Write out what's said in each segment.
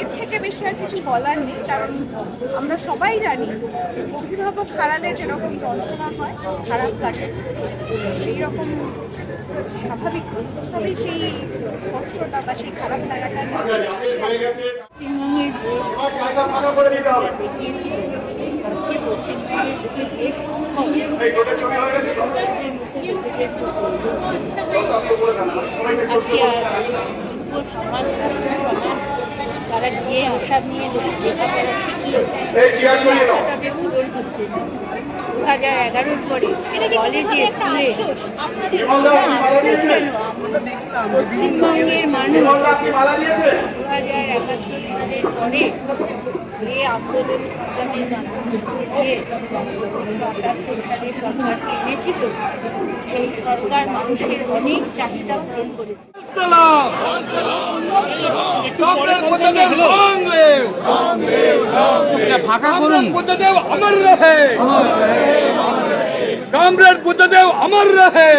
এর থেকে বেশি আর কিছু বলার নেই, কারণ আমরা সবাই জানি অভিভাবক হারালে যেরকম যন্ত্রণা হয়, খারাপ লাগে সেই রকম স্বাভাবিকভাবেই সেই কষ্টটা বা সেই খারাপ লাগাটা তারা যে আশা নিয়ে লেখাপড়া দাও তাদের পূরণ হচ্ছে না দু হাজার এগারোর পরে কলেজে স্কুলে পশ্চিমবঙ্গের মানুষ হাজার একাত্তর সালের পরে এই আন্দোলন দিয়ে সালে সরকারকে সেই সরকার মানুষের অনেক চাহিদা পূরণ ফাঁকা করুন অমর রহে কমরেড বুদ্ধদেব অমর রহে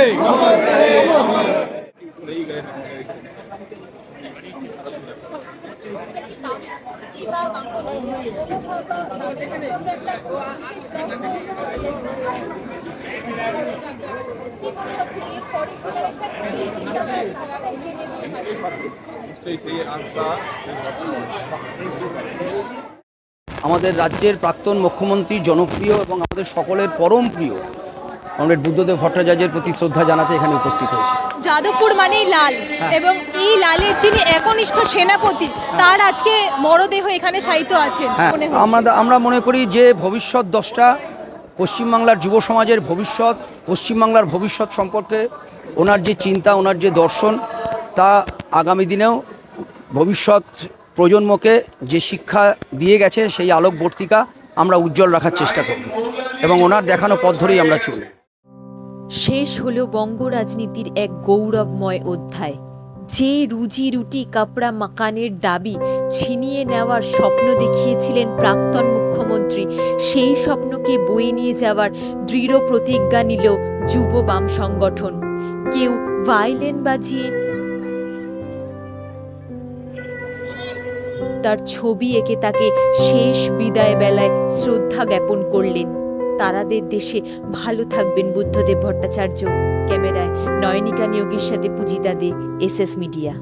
আমাদের রাজ্যের প্রাক্তন মুখ্যমন্ত্রী জনপ্রিয় এবং আমাদের সকলের পরম প্রিয় কমরেড বুদ্ধদেব ভট্টাচার্যের প্রতি শ্রদ্ধা জানাতে এখানে উপস্থিত হয়েছে। যাদবপুর মানেই লাল এবং এই লালের যিনি একনিষ্ঠ সেনাপতি তার আজকে মরদেহ এখানে সাহিত্য আছেন হ্যাঁ। আমরা আমরা মনে করি যে ভবিষ্যৎ দশটা পশ্চিমবাংলার যুব সমাজের ভবিষ্যৎ পশ্চিমবাংলার ভবিষ্যৎ সম্পর্কে ওনার যে চিন্তা ওনার যে দর্শন তা আগামী দিনেও ভবিষ্যৎ প্রজন্মকে যে শিক্ষা দিয়ে গেছে সেই আলোকবর্তিকা আমরা উজ্জ্বল রাখার চেষ্টা করব এবং ওনার দেখানো পথ ধরেই আমরা চলব। শেষ হলো বঙ্গ রাজনীতির এক গৌরবময় অধ্যায়। যে রুজি রুটি কাপড়া মাকানের দাবি ছিনিয়ে নেওয়ার স্বপ্ন দেখিয়েছিলেন প্রাক্তন মুখ্যমন্ত্রী, সেই স্বপ্নকে বয়ে নিয়ে যাওয়ার দৃঢ় প্রতিজ্ঞা নিল যুব বাম সংগঠন। কেউ ভাইলেন বাজিয়ে তার ছবি এঁকে তাকে শেষ বিদায় বেলায় শ্রদ্ধা জ্ঞাপন করলেন। তারাদের দেশে ভালো থাকবেন বুদ্ধদেব ভট্টাচার্য। ক্যামেরায় নয়নিকা নিয়োগের সাথে Pujita De S S media.